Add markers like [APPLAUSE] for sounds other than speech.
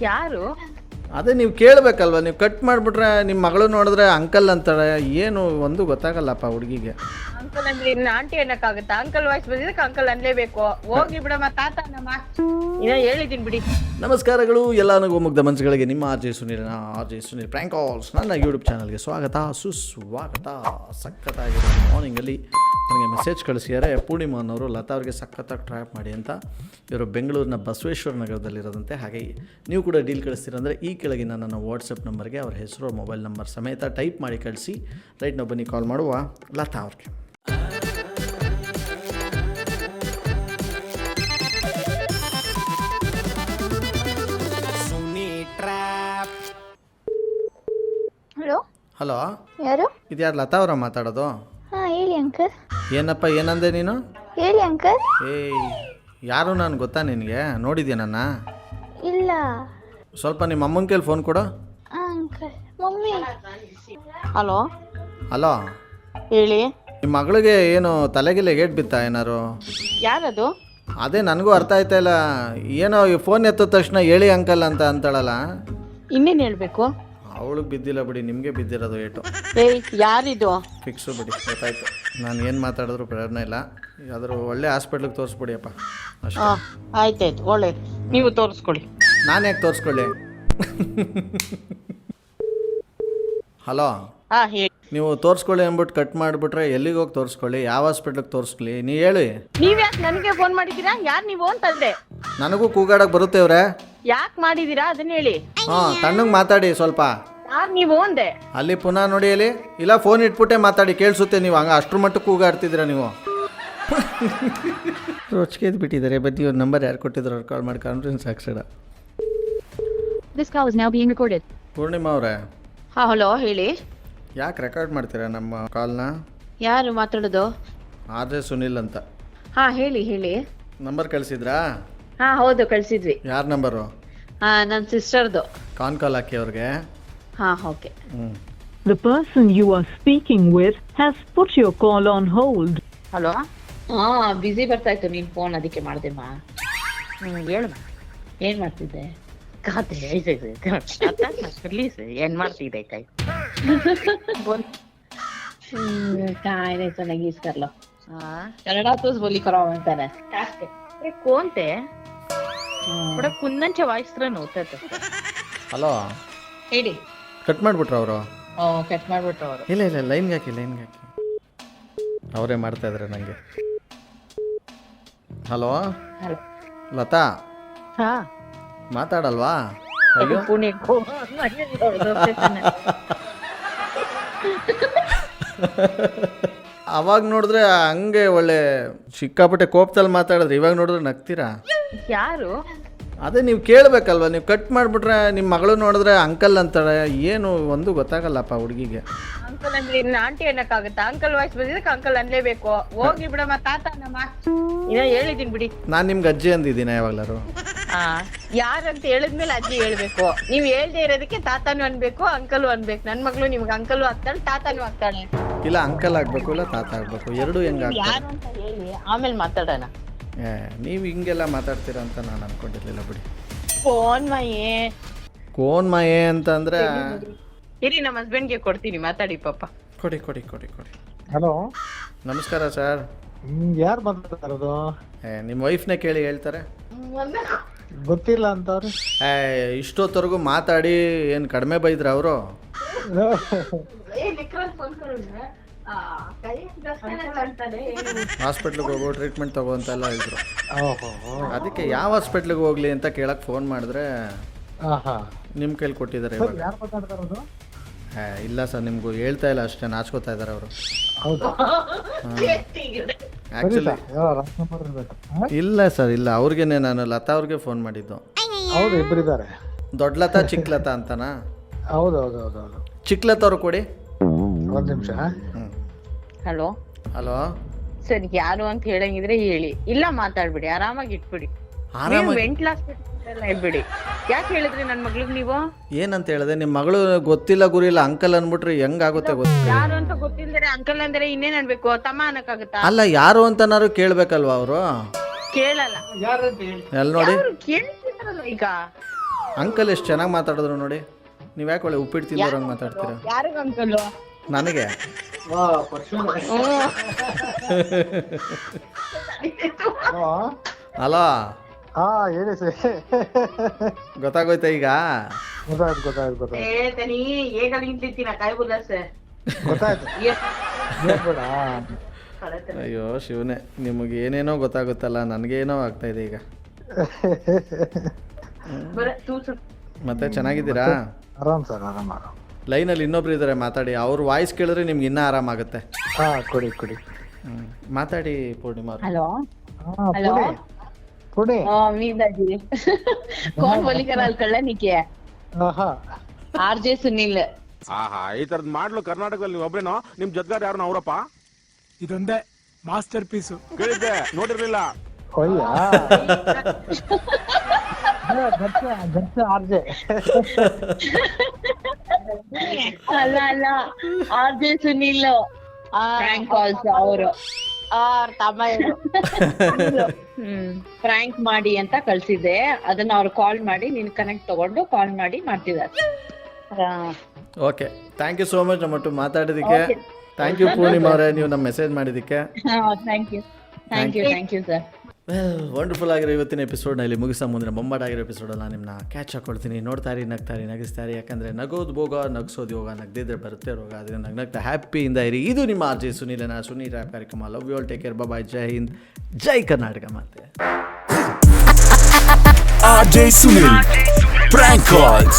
ಯಾರು? ಅದೇ ನೀವು ಕೇಳಬೇಕಲ್ವ? ನೀವು ಕಟ್ ಮಾಡಿಬಿಟ್ರೆ ನಿಮ್ಮ ಮಗಳು ನೋಡಿದ್ರೆ ಅಂಕಲ್ ಅಂತಾಳೆ ಏನು, ಒಂದು ಗೊತ್ತಾಗಲ್ಲಪ್ಪ ಹುಡುಗಿಗೆ. ಅಂಕಲ್ ಅಂದ್ರೆ ಇನ್ನ ಆಂಟಿ ಅನ್ನಕ್ಕಾಗತ್ತಾ? ಅಂಕಲ್ ವಾಯ್ಸ್ ಬಂದಿದ್ದಕ್ಕೆ ಅಂಕಲ್ ಅನ್ಲೇಬೇಕು. ಹೋಗಿ ಬಿಡಮ್ಮ, ತಾತ ನಮ್ಮ ಇನ್ನ ಹೇಳಿದೀನಿ ಬಿಡಿ. ನಮಸ್ಕಾರಗಳು, ಎಲ್ಲ ಮುಗ್ದ ಮನಸ್ಸುಗಳಿಗೆ ನಿಮ್ಮ R J Sunil R J Sunil prank calls ನನ್ನ ಯೂಟ್ಯೂಬ್ ಚಾನಲ್ಗೆ ಸ್ವಾಗತ, ಸುಸ್ವಾಗತ ಸಖತ್ತಾಗಿರೋ ಮಾರ್ನಿಂಗಲ್ಲಿ ನನಗೆ ಮೆಸೇಜ್ ಕಳಿಸಿದ್ದಾರೆ, ಪೂರ್ಣಿಮಾ ಅನ್ನೋರು ಲತಾ ಅವ್ರಿಗೆ ಸಖತ್ತಾಗಿ ಟ್ರ್ಯಾಪ್ ಮಾಡಿ ಅಂತ. ಇವರು ಬೆಂಗಳೂರಿನ ಬಸವೇಶ್ವರ ನಗರದಲ್ಲಿರೋದಂತೆ, ಹಾಗೆ ನೀವು ಕೂಡ ಡೀಲ್ ಕಳಿಸ್ತೀರಂದರೆ ಈ ಕೆಳಗಿನ ನನ್ನ ವಾಟ್ಸಪ್ ನಂಬರ್ಗೆ ಅವ್ರ ಹೆಸರು ಮೊಬೈಲ್ ನಂಬರ್ ಸಮೇತ ಟೈಪ್ ಮಾಡಿ ಕಳಿಸಿ. ರೈಟ್ ನಾವು ಬನ್ನಿ ಕಾಲ್ ಮಾಡುವ ಲತಾ ಅವ್ರಿಗೆ. ಹಲೋ? ಯಾರು? ಇದ್ಯಾರು ಲತಾ ಅವರ ಮಾತಾಡೋದು? ಹಾ ಹೇಳಿ ಅಂಕಲ್. ಏನಪ್ಪ ಏನಂದೆ ನೀನು? ಹೇಳಿ ಅಂಕಲ್. ಏಯ್ ಯಾರು ನಾನು ಗೊತ್ತಾ ನಿನಗೆ? ನೋಡಿದ್ಯಾ ನನ್ನ? ಇಲ್ಲ. ಸ್ವಲ್ಪ ನಿಮ್ಮ ಅಮ್ಮನ ಕೈಲಿ ಫೋನ್ ಕೊಡು. ಹಾಂ ಅಂಕಲ್. ಮಮ್ಮಿ. ಹಲೋ. ಹಲೋ? ಹೇಳಿ. ನಿಮ್ಮ ಮಗಳಿಗೆ ಏನು ತಲೆಗಿಲೆ ಗೇಟ್ ಬಿತ್ತಾ ಏನಾರು ಯಾರದು? ಅದೇ ನನಗೂ ಅರ್ಥ ಆಯ್ತಾ ಇಲ್ಲ. ಏನೋ ಈ ಫೋನ್ ಎತ್ತಿದ ತಕ್ಷಣ ಹೇಳಿ ಅಂಕಲ್ ಅಂತ ಅಂತಾಳಲ್ಲ. ಇನ್ನೇನು ಹೇಳ್ಬೇಕು? ಅವಳಿಗೆ ಬಿದ್ದಿಲ್ಲ ಬಿಡಿ ನಿಮಗೆ ಬಿದ್ದಿರೋದು ಏಟು. ಏಯ್ ಯಾರಿದು? ಫಿಕ್ಸು ಬಿಡಿ ಗೊತ್ತಾಯ್ತು. ನಾನು ಏನು ಮಾತಾಡಿದ್ರು ಪ್ರೇರಣೆ ಇಲ್ಲ. ಯಾವ್ದಾದ್ರು ಒಳ್ಳೆ ಹಾಸ್ಪಿಟ್ಲಿಗೆ ತೋರಿಸ್ಬಿಡಿಯಪ್ಪ. ಅಪ್ಪ ಹಾ ಆಯ್ತಾಯ್ತು ಒಳ್ಳೆ ನೀವು ತೋರಿಸ್ಕೊಳ್ಳಿ. ನಾನು ಯಾಕೆ ತೋರಿಸ್ಕೊಳ್ಳಿ? ಹಲೋ? ಆ ಹೇಳಿ. ನೀವು ತೋರಿಸ್ಕೊಳ್ಳಿ ಅಂದ್ಬಿಟ್ಟು ಕಟ್ ಮಾಡಿಬಿಟ್ರೆ ಎಲ್ಲಿಗೆ ಹೋಗಿ ತೋರಿಸ್ಕೊಳ್ಳಿ? ಯಾವ ಹಾಸ್ಪಿಟ್ಲಿಗೆ ತೋರಿಸ್ಕೊಳ್ಳಿ ನೀ ಹೇಳಿ. ನೀವ್ಯಾಕೆ ನನಗೆ ಫೋನ್ ಮಾಡಿದ್ದೀರಾ ಯಾರು ನೀವು ಅಂತಂದ್ರೆ ನನಗೂ ಕೂಗಾಡಕ್ಕೆ ಬರುತ್ತೆ ಇವ್ರೆ. ಯಾಕೆ ಮಾಡಿದೀರಾ? ಅದನ್ನ ಹೇಳಿ. ಹಾಂ ತಣ್ಣಗೆ ಮಾತಾಡಿ ಸ್ವಲ್ಪ. ನೀವು ಅಂದೆ. ಅಲ್ಲಿ ಪುನಃ ನೋಡಿ ಅಲ್ಲಿ. ಇಲ್ಲ ಫೋನ್ ಇಟ್ಬಿಟ್ಟೆ ಮಾತಾಡಿ ಕೇಳಿಸುತ್ತೆ ನೀವು. ಹಂಗ ಅಷ್ಟ್ರ ಮಟ್ಟಕ್ಕೆ ಕೂಗಾಡ್ತಿದ್ದೀರಾ ನೀವು? [LAUGHS] ರೊಚ್ಕೆದ್ ಬಿಟ್ಟಿದ್ದಾರೆ ಬಟ್ ಇವ್ರ ನಂಬರ್ ಯಾರು ಕೊಟ್ಟಿದ್ರು ಅವ್ರು ಕಾಲ್ ಮಾಡಿ ಕಾನ್ಫರೆನ್ಸ್ ಹಾಕ್ಸಡ This call is now being recorded. Poornima ಅವರೇ. ಹಾ ಹಲೋ ಹೇಳಿ. ಯಾಕೆ ರೆಕಾರ್ಡ್ ಮಾಡ್ತೀರಾ ನಮ್ಮ ಕಾಲ್ನ ಯಾರು ಮಾತಾಡೋದು? ಆದರೆ ಸುನಿಲ್ ಅಂತ. ಹಾ ಹೇಳಿ ಹೇಳಿ. ನಂಬರ್ ಕಳಿಸಿದ್ರಾ? ಹಾ ಹೌದು ಕಳ್ಸಿದ್ವಿ. ಯಾರ ನಂಬರು ಹಾ ನನ್ನ ಸಿಸ್ಟರ್ದು ಕಾನ್ ಕಾಲ್ ಹಾಕಿ ಅವ್ರಿಗೆ. ಹಾಂ okay The person you are speaking with has put your call on hold. Hello ಹಾ ಬ್ಯುಸಿ ಬರ್ತಾ ಇತ್ತು ನೀನ್ ಫೋನ್ ಅದಕ್ಕೆ ಮಾಡ್ದೆಮ್ಮ ಹ್ಮ್ ಹೇಳಮ್ಮ ಏನ್ ಮಾಡ್ತಿದ್ದೆ ಖಾತೆ ರಿಲೀಸ್ ಏನ್ ಮಾಡ್ತಿದ್ದೆ ಕೈ बोल काय नाही नगीच करलो कन्नडातच बोली करावं म्हणताना हे कोण ते थोडं कुंदनच्या वाईस तर नव्हतं हॅलो ಹೇಳಿ ಕಟ್ ಮಾಡಿಬಿಟ್ರು ಅವರು. ಕಟ್ ಮಾಡ್ಬಿಟ್ರು ಅವರು. ಇಲ್ಲ ಇಲ್ಲ ಲೈನ್ಗೆ ಹಾಕಿ ಲೈನ್ಗೆ ಹಾಕಿ. ಅವರೇ ಮಾಡ್ತಾ ಇದ್ದಾರೆ ನನಗೆ ಹಲೋ? ಹಲೋ. ಲತಾ? ಹಾ. ಮಾತಾಡಲ್ವಾ? [LAUGHS] ಅವಾಗ ನೋಡಿದ್ರೆ ಹಂಗೆ ಒಳ್ಳೆ ಸಿಕ್ಕಾಪಟ್ಟೆ ಕೋಪದಲ್ಲಿ ಮಾತಾಡಿದ್ರೆ ಇವಾಗ ನೋಡಿದ್ರೆ ನಗ್ತೀರಾ? ಯಾರು? ಅದೇ ನೀವು ಕೇಳಬೇಕಲ್ವ? ನೀವು ಕಟ್ ಮಾಡಿಬಿಟ್ರೆ ನಿಮ್ಮ ಮಗಳು ನೋಡಿದ್ರೆ ಅಂಕಲ್ ಅಂತಾಳೆ ಏನು ಒಂದು ಗೊತ್ತಾಗಲ್ಲಪ್ಪ ಹುಡುಗಿಗೆ. ಅಂಕಲ್ ಅಂದ್ರೆ ಇನ್ನ ಆಂಟಿ ಅನ್ನಕ್ಕಾಗುತ್ತಾ? ಅಂಕಲ್ ವಾಯ್ಸ್ ಬಂದಿದ್ದಕ್ಕೆ ಅಂಕಲ್ ಅನ್ಲೇಬೇಕು. ಹೋಗಿ ಬಿಡಮ್ಮ ತಾತ ನಮ್ಮ ಇನ್ನ ಹೇಳಿದೀನಿ ಬಿಡಿ. ನಾನು ನಿಮ್ಗೆ ಅಜ್ಜಿ ಅಂದಿದ್ದೀನಿ ಯಾವಾಗ್ಲಾರು ಆ ಯಾರಂತ ಹೇಳಿದ್ಮೇಲೆ ಅಜ್ಜಿ ಹೇಳ್ಬೇಕು. ನೀವ್ ಹೇಳ್ದೆ ಇರೋದಕ್ಕೆ ತಾತನು ಅನ್ಬೇಕು ಅಂಕಲು ಅನ್ಬೇಕು. ನನ್ ಮಗಳು ನಿಮ್ಗೆ ಅಂಕಲು ಆಗ್ತಾಳೆ ತಾತನು ಆಗ್ತಾಳೆ. ಇಲ್ಲ ಅಂಕಲ್ ಆಗಬೇಕು ಇಲ್ಲ ತಾತ ಆಗಬೇಕು. ಎರಡು ಹೆಂಗೆ ಯಾರು ಅಂತ ಹೇಳಿ ಆಮೇಲೆ ಮಾತಾಡೋಣ. ಏ ನೀವು ಹಿಂಗೆಲ್ಲ ಮಾತಾಡ್ತೀರಾ ಅಂತ ನಾನು ಅನ್ಕೊಂಡಿರ್ಲಿಲ್ಲ ಬಿಡಿ. ಫೋನ್ ಮಯೇ. ಕೋನ್ ಮಾಯೆ ಅಂತಂದ್ರೆ ಇರಿ ನಮ್ಮ ಹಸ್ಬೆಂಡ್ಗೆ ಕೊಡ್ತೀನಿ ಮಾತಾಡಿ ಪಾಪ. ಕೊಡಿ ಕೊಡಿ ಕೊಡಿ ಕೊಡಿ. ಹಲೋ. ನಮಸ್ಕಾರ ಸರ್. ಯಾರು ಮಾತಾಡ್ತಾರದು? ಏ ನಿಮ್ಮ ವೈಫ್ನೇ ಕೇಳಿ ಹೇಳ್ತಾರೆ. ಗೊತ್ತಿಲ್ಲ ಅಂತವ್ರು. ಏ ಇಷ್ಟೊತ್ತವರೆಗೂ ಮಾತಾಡಿ ಏನು ಕಡಿಮೆ ಬೈದ್ರ ಅವರು? ಹಾಸ್ಪಿಟ್ಲಿಗೆ ಹೋಗೋ ಟ್ರೀಟ್ಮೆಂಟ್ ತಗೋ ಅಂತೆಲ್ಲ ಹೇಳಿದ್ರು. ಓಹೋ. ಅದಕ್ಕೆ ಯಾವ ಹಾಸ್ಪಿಟ್ಲಿಗೆ ಹೋಗ್ಲಿ ಅಂತ ಕೇಳಕ್ ಫೋನ್ ಮಾಡಿದ್ರೆ ನಿಮ್ ನಿಮ್ಮ ಕೈಲಿ ಕೊಟ್ಟಿದ್ದಾರೆ ಇಲ್ಲ ಸರ್ ನಿಮ್ಗೂ ಹೇಳ್ತಾ ಇಲ್ಲ ಅಷ್ಟೇ ನಾಚ್ಕೋತಾ ಇದ್ದಾರೆ ಅವರು? [LAUGHS] ಇಲ್ಲ ಸರ್ ಇಲ್ಲ ಅವ್ರಿಗೇನೆ ನಾನು ಲತಾ ಅವ್ರಿಗೆ ಫೋನ್ ಮಾಡಿದ್ದು. ಹೌದು ಇಬ್ಬರಿದ್ದಾರೆ ದೊಡ್ಡ ಲತಾ ಚಿಕ್ಕ ಲತಾ ಅಂತನಾ? ಹೌದು ಹೌದು ಹೌದು ಹೌದು. ಚಿಕ್ಕ ಲತಾ ಅವ್ರು ಕೊಡಿ. ಒಂದು ನಿಮಿಷ ಹಲೋ? ಹಲೋ? ಸರಿ ಯಾರು ಅಂತ ಹೇಳಂಗಿದ್ರೆ ಹೇಳಿ. ಇಲ್ಲ ಮಾತಾಡ್ಬಿಡಿ. ಆರಾಮಾಗಿ ಇಟ್ಬಿಡಿ. ಆರಾಮಾಗಿ ಲಾಸ್ ಹಾಸ್ಪಿಟಲ್ ಇಟ್ಬಿಡಿ ಯಾಕೆ ಹೇಳಿದ್ರಿ ನನ್ನ ಮಗ್ಳಿಗ್ ನೀವು? ಏನಂತ ಹೇಳಿದೆ? ನಿಮ್ಮ ಮಗಳು ಗೊತ್ತಿಲ್ಲ ಗುರಿ ಇಲ್ಲ ಅಂಕಲ್ ಅಂದ್ಬಿಟ್ರೆ ಹೆಂಗಾಗುತ್ತೆ ಗೊತ್ತಿಲ್ಲ. ಯಾರು ಅಂತ ಗೊತ್ತಿಲ್ದರೆ ಅಂಕಲ್ ಅಂದ್ರೆ ಇನ್ನೇನ್ ಅನ್ಬೇಕು? ತಮ್ಮ ಅನ್ನಕ್ಕಾಗುತ್ತಾ? ಅಲ್ಲ ಯಾರು ಅಂತನಾರು ಕೇಳ್ಬೇಕಲ್ವಾ ಅವರು? ಕೇಳಲ್ಲ. ಯಾರು ಅಂತ ಹೇಳಿ. ಎಲ್ಲಿ ನೋಡಿ? ಅವ್ರು ಕೇಳ್ತಿದಾರಲ್ಲ ಈಗ? ಅಂಕಲ್ ಎಷ್ಟು ಚೆನ್ನಾಗಿ ಮಾತಾಡಿದ್ರು ನೋಡಿ. ನೀವು ಯಾಕೆ ಒಳ್ಳೆ ಉಪ್ಪಿಟ್ಟು ತಿಂದವ್ರಂಗೆ ಮಾತಾಡ್ತೀರಾ? ಯಾರಿಗ ಅಂಕಲ್? ನನಗೆ? ಹಲೋ ಅಲ್ಲ ಹಾ ಹೇಳಿ ಸರ್ ಗೊತ್ತಾಗೋಯ್ತಾ ಈಗ ಗೊತ್ತಾಯ್ತು ಗೊತ್ತಾಯ್ತು ಗೊತ್ತಾಯ್ತು ಏ ತನಿ ಗೊತ್ತಾಯ್ತು ಹೇಳ್ಬೇಡ ಅಯ್ಯೋ ಶಿವನೇ ನಿಮಗೆ ಏನೇನೋ ಗೊತ್ತಾಗುತ್ತಲ್ಲ ನನಗೇನೋ ಆಗ್ತಾ ಇದೆ ಈಗ ಬರೇ ಮತ್ತೆ ಚೆನ್ನಾಗಿದ್ದೀರಾ ಆರಾಮ್ ಸರ್ ಆರಾಮ್ ಆರಾಮ್ ಲೈನಲ್ಲಿ ಇನ್ನೊಬ್ರು ಇದ್ದಾರೆ ಮಾತಾಡಿ ಅವ್ರ ವಾಯ್ಸ್ ಕೇಳಿದ್ರೆ ನಿಮ್ಗೆ ಇನ್ನೂ ಆರಾಮಾಗುತ್ತೆ ಹಾ ಕೊಡಿ ಕೊಡಿ ಹ್ಮ್. ಮಾತಾಡಿ ಪೂರ್ಣಿಮಾ ಅವ್ರೆ. ಹಲೋ ಹಾ Hello? ಪುಡಿ ಪುಡಿ मीदा जी कौन बोली कराल ಕಳ್ಳನಿಕೆ ಆಹಾ ಆರ್ ಜೆ ಸುನಿಲ್ ಆಹಾ ಈ ತರದ್ ಮಾಡ್ಲು ಕರ್ನಾಟಕದಲ್ಲಿ ನೀವು ಒಬ್ರೇನೋ ನಿಮ್ ಜೊತೆಗಾರ ಯಾರು ಅವರಪ್ಪ ಇದೊಂದೇ ಮಾಸ್ಟರ್ ಪೀಸು ಕೇಳಿದ್ದೆ ನೋಡಿರ್ಲಿಲ್ಲ ಒಯ್ಯ ದರ್ಶ ದರ್ಶ ಆರ್ಜೆ [LAUGHS] ಅಲ್ಲ ಅಲ್ಲ. R J Sunil prank calls ಅವರು. ತಮ್ಮ ಹ್ಮ್. ಫ್ರಾಂಕ್ ಮಾಡಿ ಅಂತ ಕಳ್ಸಿದ್ದೆ. ಅದನ್ನ ಅವ್ರು ಕಾಲ್ ಮಾಡಿ ನೀನ್ ಕನೆಕ್ಟ್ ತಗೊಂಡು ಕಾಲ್ ಮಾಡಿ ಮಾಡ್ತಿದ್ದಾರೆ. Okay. Thank you so much ನಮ್ಮಟ್ಟು ಮಾತಾಡಿದ್ದಕ್ಕೆ. ಥ್ಯಾಂಕ್ ಯು ಪೂರ್ಣಿಮಾ ಅವರೇ ನೀವು ನಮ್ಮ ಮೆಸೇಜ್ ಮಾಡಿದ್ದಕ್ಕೆ. Thank you thank you thank you sir well wonderful ಆಗಿರೋ ಇವತ್ತಿನ ಎಪಿಸೋಡ್ನಲ್ಲಿ ಮುಗಿಸ ಮುಂದಿನ ಬೊಂಬಾಟಾಗಿರೋ ಎಪಿಸೋಡಲ್ಲಿ ನಾನು ನಿಮ್ಮನ್ನ ಕ್ಯಾಚ್ ಹಾಕೊಳ್ತೀನಿ. ನೋಡ್ತಾರಿ ನಗ್ತಾರಿ ನಗಿಸ್ತಾರಿ ಯಾಕಂದರೆ ನಗೋದು ಭೋಗ, ನಗಿಸೋದು ಯೋಗ, ನಗ್ದಿದ್ರೆ ಬರುತ್ತೆ ರೋಗ. ಅದರಿಂದ ನಗ್ ನಗ್ತಾ ಹ್ಯಾಪಿಯಿಂದ ಇರಿ. ಇದು ನಿಮ್ಮ ಆರ್ ಜೆ ಸುನೀಲನ ಸುನೀಲ್ ಆ್ಯಪ್ ಕಾರ್ಯಕ್ರಮ. Love you all take care bye ಜೈ ಹಿಂದ್ ಜೈ ಕರ್ನಾಟಕ ಮತ್ತೆ RJ ಸುನೀಲ್ ಪ್ರ್ಯಾಂಕ್ calls.